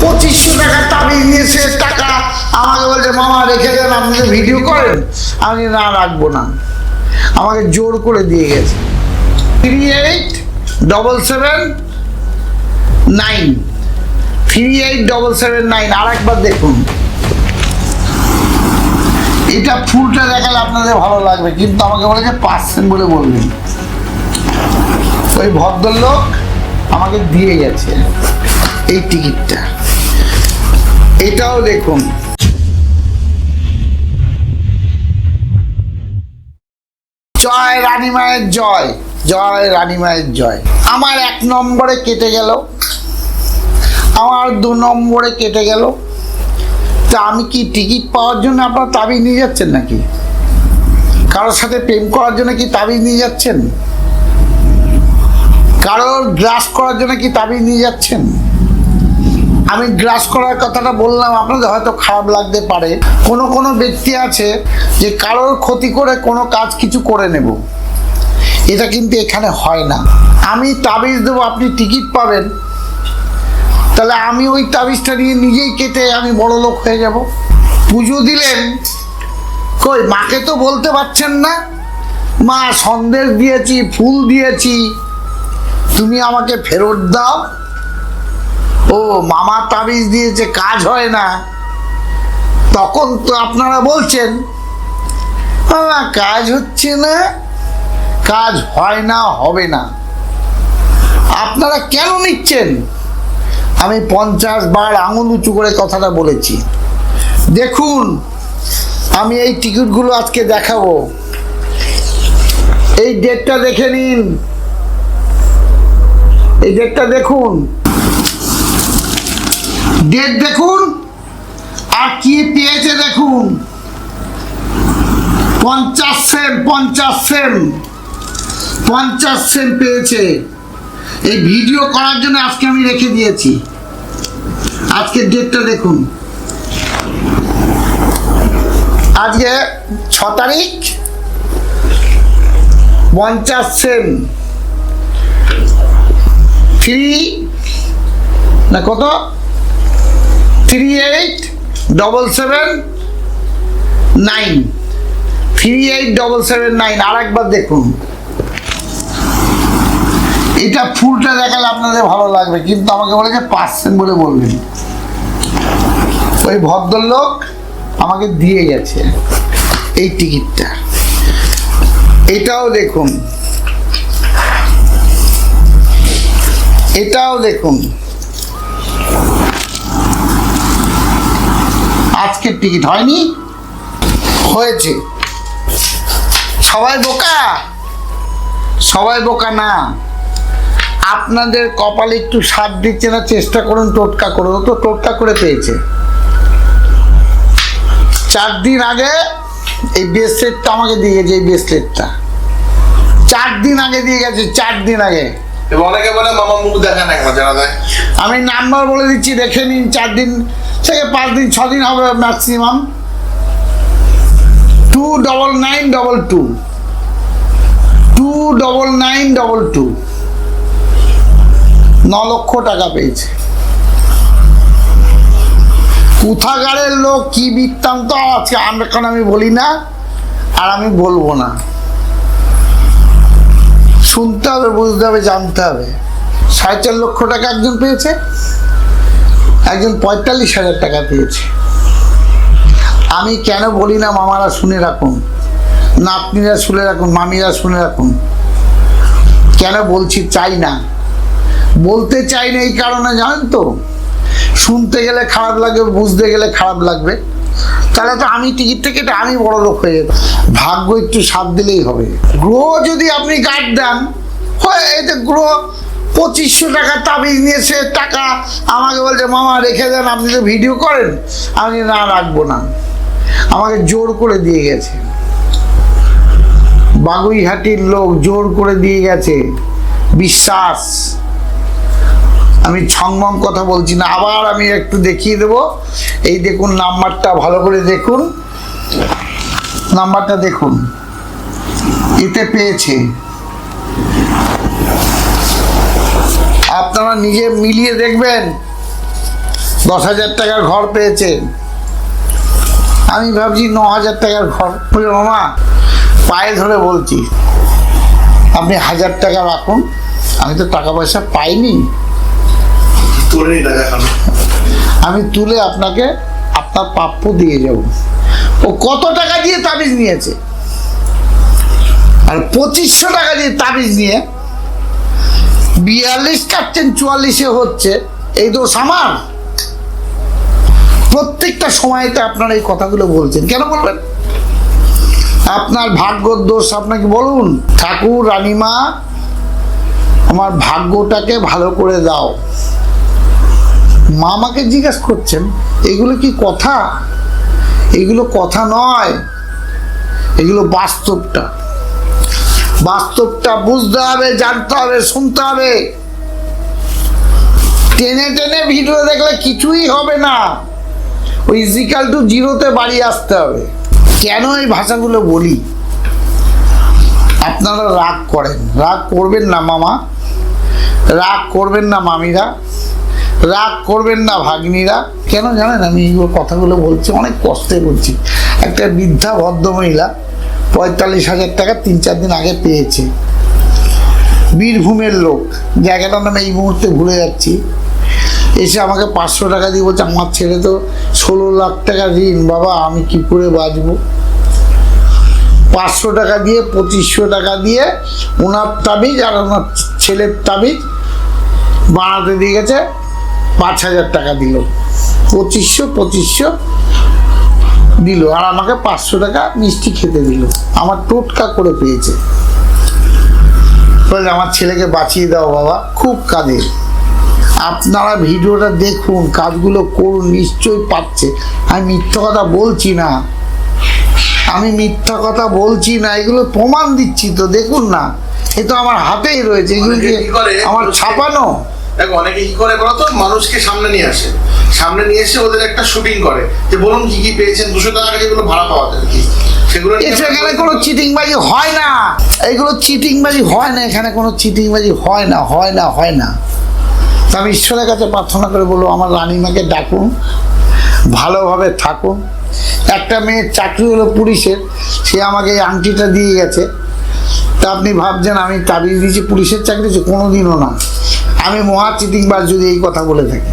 পঁচিশশো টাকা তাবিজ নিয়েছে, টাকা। আমাকে বলছে, মামা, রেখে দেন, আপনি তো ভিডিও করেন। আমি না, রাখব না। আমাকে জোর করে দিয়ে গেছে। Three eight double seven nine three eight double seven nine আর একবার দেখুন। এটা ফুলটা দেখালে আপনাদের ভালো লাগবে, কিন্তু আমাকে বলেছে পার্সেন্ট বলে বলবেন। ওই ভদ্রলোক আমাকে দিয়ে গেছে এই টিকিটটা। এটাও দেখুন। জয় রানী মায়ের জয় জয় রানী মায়ের জয়। আমার এক নম্বরে কেটে গেল। আমার দু নম্বরে কেটে গেল। তা আমি কি টিকিট পাওয়ার জন্য আপনার তাবিজ নিয়ে যাচ্ছেন নাকি? কারোর সাথে প্রেম করার জন্য কি তাবিজ নিয়ে যাচ্ছেন? কারোর গ্রাস করার জন্য কি তাবিজ নিয়ে যাচ্ছেন? আমি গ্রাস করার কথাটা বললাম, আপনাদের হয়তো খারাপ লাগতে পারে। কোনো কোনো ব্যক্তি আছে যে কারোর ক্ষতি করে কোনো কাজ কিছু করে নেব। এটা কিন্তু এখানে হয় না। আমি তাবিজ দেবো, আপনি টিকিট পাবেন। তাহলে আমি ওই তাবিজটা নিয়ে নিজেই কেটে আমি বড় লোক হয়ে যাব। পুজো দিলেন, কই মাকে তো বলতে পারছেন না? মা সন্দেশ দিয়েছি, ফুল দিয়েছি। তুমি আমাকে ফেরত দাও। ও, মামা তাবিজ দিয়েছে কাজ হয় না, তখন তো আপনারা বলছেন মামা কাজ হচ্ছে না, কাজ হয় না, হবে না। আপনারা কেন নিচ্ছেন? আমি পঞ্চাশ বার আঙুল উঁচু করে কথাটা বলেছি। দেখুন, আমি এই টিকিটগুলো আজকে দেখাবো। এই ডেটটা দেখে নিন। এই ডেটটা দেখুন। ডেট দেখুন আর কি পেয়েছে দেখুন। পঞ্চাশ সেম পঞ্চাশ সেম পঞ্চাশ সেম পেয়েছে। এই ভিডিও করার জন্য আজকে আমি রেখে দিয়েছি। আজকের ডেটটা দেখুন। আজকে ছ তারিখ, পঞ্চাশ সেম। থ্রি না কত? Three eight double seven nine. Three eight double seven nine আর একবার দেখুন। এটা ফুলটা দেখালে আপনাদের ভালো লাগবে, কিন্তু আমাকে বলেছে পার্সেন্ট বলে বলবেন। ওই ভদ্রলোক আমাকে দিয়ে গেছে এই টিকিটটা। এটাও দেখুন। এটাও দেখুন। আজকের টিকিট হয়নি। হয়েছে। সবাই বোকা? সবাই বোকা না। আপনাদের কপালে একটু সাথ দিচ্ছে না চেষ্টা করুন টোটকা করুন তো টোটকা করে পেয়েছে। চার দিন আগে এই ব্রেসলেটটা আমাকে দিয়ে গেছে এই ব্রেসলেটটা চার দিন আগে দিয়ে গেছে চার দিন আগে। অনেকে বলে মামা মুখ দেখা না আমি নাম্বার বলে দিচ্ছি দেখে নিন চার দিন থেকে পাঁচ দিন, ছ দিন হবে maximum two double nine double two two double nine double two ন লক্ষ টাকা পেয়েছে। কোথাগারের লোক কি বৃত্তান্ত? আজকে আমরা এখন আমি বলি না, আর আমি বলব না। শুনতে হবে, বুঝতে হবে, জানতে হবে। সাড়ে চার লক্ষ টাকা একজন পেয়েছে। একজন পঁয়তাল্লিশ হাজার টাকা পেয়েছে। আমি কেন বলি না মামারা শুনে রাখুন, নাতনিরা শুনে রাখুন, মামিরা শুনে রাখুন। কেন বলছি চাই না? বলতে চাই না এই কারণে, জানেন তো? শুনতে গেলে খারাপ লাগবে বুঝতে গেলে খারাপ লাগবে। তাহলে তো আমি টিকিটটা কেটে আমি বড় লোক হয়ে যেত ভাগ্য একটু সাথ দিলেই হবে। গ্রহ যদি আপনি গার্ড দেন, হয়, এই যে গ্রহ পঁচিশশো টাকা তাবিজ নিয়েছে, টাকা আমাকে বলছে, মামা, রেখে দেন, আপনি তো ভিডিও করেন। আমি না, রাখব না। আমাকে জোর করে দিয়ে গেছে। বাগুইহাটির লোক জোর করে দিয়ে গেছে। বিশ্বাস। আমি ছংমং কথা বলছি না, আবার আমি একটু দেখিয়ে দেব। এই দেখুন, নাম্বারটা ভালো করে দেখুন। নাম্বারটা দেখুন। এতে পেয়েছে। আপনারা নিজে মিলিয়ে দেখবেন। দশ হাজার টাকার ঘর পেয়েছে আমি ভাবছি ন হাজার টাকার ঘর বলে মামা পায়ে ধরে বলছি আপনি হাজার টাকা রাখুন আমি তো টাকা পয়সা পাইনি। নি আমি তুলে আপনাকে আপনার প্রাপ্য দিয়ে যাব। ও কত টাকা দিয়ে তাবিজ নিয়েছে? আর পঁচিশশো টাকা দিয়ে তাবিজ নিয়ে বিয়াল্লিশ কাটছেন চুয়াল্লিশে হচ্ছে, এই দোষ আমার? প্রত্যেকটা সময়তে আপনারা এই কথাগুলো বলছেন। কেন বলবেন? আপনার ভাগ্য দোষ আপনাকে বলুন। ঠাকুর, রানীমা, আমার ভাগ্যটাকে ভালো করে দাও। মা আমাকে জিজ্ঞাসা করছেন, এগুলো কি কথা? এগুলো কথা নয়। এগুলো বাস্তবটা। বাস্তবটা বুঝতে হবে, জানতে হবে, শুনতে হবে। টেনে টেনে ভিডিও দেখলে কিছুই হবে না। ওই ইজিক্যাল টু জিরোতে বাড়ি আসতে হবে। কেন এই ভাষাগুলো বলি? আপনারা রাগ করেন। রাগ করবেন না মামা। রাগ করবেন না মামিরা। রাগ করবেন না ভাগ্নিরা। কেন জানেন আমি এইগুলো কথাগুলো বলছি? অনেক কষ্টে বলছি। একটা বৃদ্ধা ভদ্রমহিলা পঁয়তাল্লিশ হাজার টাকা তিন চার দিন আগে পেয়েছে। বীরভূমের লোক, জায়গাটার নামে এই মুহূর্তে ভুলে যাচ্ছি। এসে আমাকে পাঁচশো টাকা দিয়ে বলছে, আমার ছেলে তো ষোলো লাখ টাকা ঋণ, বাবা, আমি কি করে বাঁচবো? পাঁচশো টাকা দিয়ে, পঁচিশশো টাকা দিয়ে ওনার তাবিজ আর ওনার ছেলের তাবিজ বানাতে দিয়ে গেছে, পাঁচ হাজার টাকা দিল। পঁচিশশো পঁচিশশো দিল আর আমাকে পাঁচশো টাকা মিষ্টি খেতে দিল। আমার টোটকা করে পেয়েছে। বলে আমার ছেলেকে বাঁচিয়ে দাও বাবা খুব কাঁদে আপনারা ভিডিওটা দেখুন কাজগুলো করুন নিশ্চয়ই পাচ্ছে। আমি মিথ্যা কথা বলছি না। আমি মিথ্যা কথা বলছি না এগুলো প্রমাণ দিচ্ছি তো দেখুন না। এ তো আমার হাতেই রয়েছে এগুলো? আমার ছাপানো। দেখো অনেকে কি করে বলতো মানুষকে সামনে নিয়ে আসে। সামনে নিয়ে এসে ওদের একটা শুটিং করে। যে বলুন কি কি পেয়েছেন? দুশো টাকা যেগুলো ভাড়া পাওয়া যায় কি সেগুলো এখানে কোনো চিটিংবাজি হয় না। এইগুলো চিটিংবাজি হয় না। এখানে কোনো চিটিংবাজি হয় না হয় না হয় না। তা আমি ঈশ্বরের কাছে প্রার্থনা করে বলব আমার রানীমাকে ডাকুন। ভালোভাবে থাকুন। একটা মেয়ের চাকরি হলো পুলিশের। সে আমাকে এই আংটিটা দিয়ে গেছে। তা আপনি ভাবছেন আমি তাবিজ দিয়েছি পুলিশের চাকরি কোনো দিনও না। আমি মহা চিটিংবাজ যদি এই কথা বলে থাকি।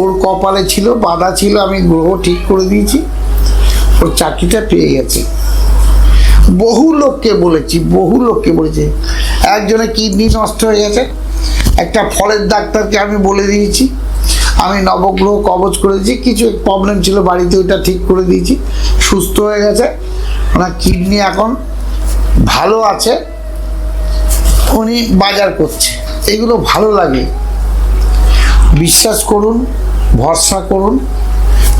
ওর কপালে ছিল, বাধা ছিল, আমি গ্রহ ঠিক করে দিয়েছি। ওর চাকরিটা পেয়ে গেছে। বহু লোককে বলেছি, বহু লোককে বলেছি। একজনের কিডনি নষ্ট হয়ে গেছে। একটা ফলের ডাক্তারকে আমি বলে দিয়েছি। আমি নবগ্রহ কবচ করে দিয়েছি কিছু প্রবলেম ছিল বাড়িতে, ওইটা ঠিক করে দিয়েছি। সুস্থ হয়ে গেছে। ওনার কিডনি এখন ভালো আছে। উনি বাজার করছে। এগুলো ভালো লাগে। বিশ্বাস করুন ভরসা করুন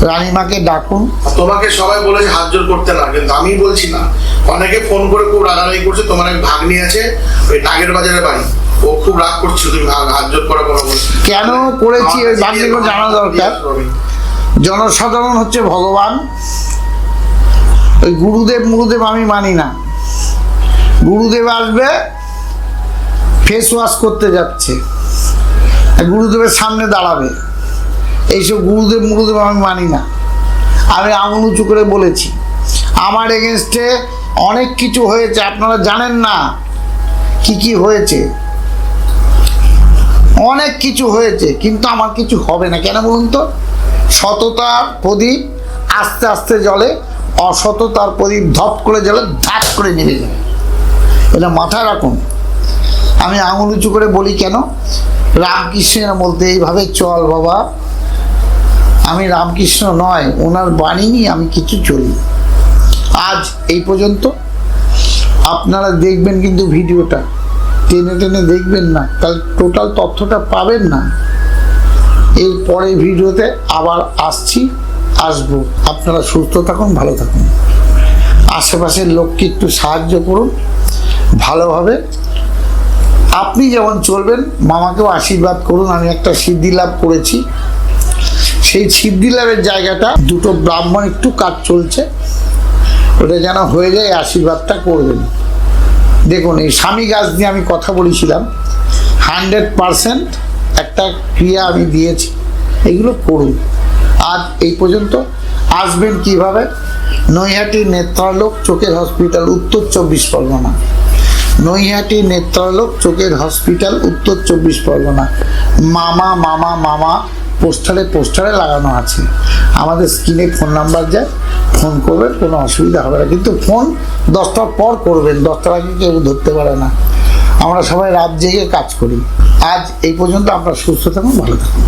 রানীমাকে ডাকুন। তোমাকে সবাই বলেছে হাত জোর করতে না কিন্তু আমি বলছি না। অনেকে ফোন করে খুব রাগারাগি করছে তোমার এক ভাগ্নি আছে ওই নাগের বাজারে বাড়ি। ও খুব রাগ করছে তুমি হাত জোর করা কোনো কেন করেছি ওই ভাগ্নিকে জানা দরকার? জনসাধারণ হচ্ছে ভগবান। ওই গুরুদেব মুরুদেব আমি মানি না। গুরুদেব আসবে ফেস ওয়াশ করতে যাচ্ছে। গুরুদেবের সামনে দাঁড়াবে। এইসব গুরুদেব, মুরুদেব আমি মানি না। আমি আঙুল উঁচু করে বলেছি। আমার এগেনস্টে অনেক কিছু হয়েছে, আপনারা জানেন না কি কি হয়েছে। অনেক কিছু হয়েছে, কিন্তু আমার কিছু হবে না। কেন বলুন তো? সততার প্রদীপ আস্তে আস্তে জলে অসততার প্রদীপ ধপ করে জলে ধাপ করে নেমে যাবে। এটা মাথায় রাখুন। আমি আঙুল উঁচু করে বলি কেন? রামকৃষ্ণের বলতে এইভাবে চল বাবা। আমি রামকৃষ্ণ নয়, ওনার বাণী নিয়ে আমি কিছু চলি। আজ এই পর্যন্ত। আপনারা দেখবেন কিন্তু ভিডিওটা। টেনে টেনে দেখবেন না। তাহলে টোটাল তথ্যটা পাবেন না। এর পরে ভিডিওতে আবার আসছি, আসব। আপনারা সুস্থ থাকুন, ভালো থাকুন। আশেপাশের লোককে একটু সাহায্য করুন। ভালোভাবে আপনি যেমন চলবেন, মামাকেও আশীর্বাদ করুন, আমি একটা সিদ্ধি লাভ করেছি। সেই সিদ্ধি লাভের জায়গাটা, দুটো ব্রাহ্মণ একটু কাজ চলছে, ওটা যেন হয়ে যায়, আশীর্বাদটা করবেন। দেখুন, এই স্বামী গাছ নিয়ে আমি কথা বলেছিলাম, হান্ড্রেড পারসেন্ট একটা ক্রিয়া আমি দিয়েছি, এগুলো করুন। আজ এই পর্যন্ত, আসবেন কীভাবে? নৈহাটি নেত্রালোক চোখের হসপিটাল, উত্তর চব্বিশ পরগনা। নৈহাটি নেত্রালোক চোখের হসপিটাল, উত্তর চব্বিশ পরগনা। মামা মামা মামা, পোস্টারে পোস্টারে লাগানো আছে। আমাদের স্ক্রিনে ফোন নাম্বার যায়, ফোন করবেন, কোনো অসুবিধা হবে না। কিন্তু ফোন দশটার পর করবেন, দশটার আগে কেউ ধরতে পারে না। আমরা সবাই রাত জেগে কাজ করি। আজ এই পর্যন্ত আমরা সুস্থ থাকুন, ভালো থাকুন।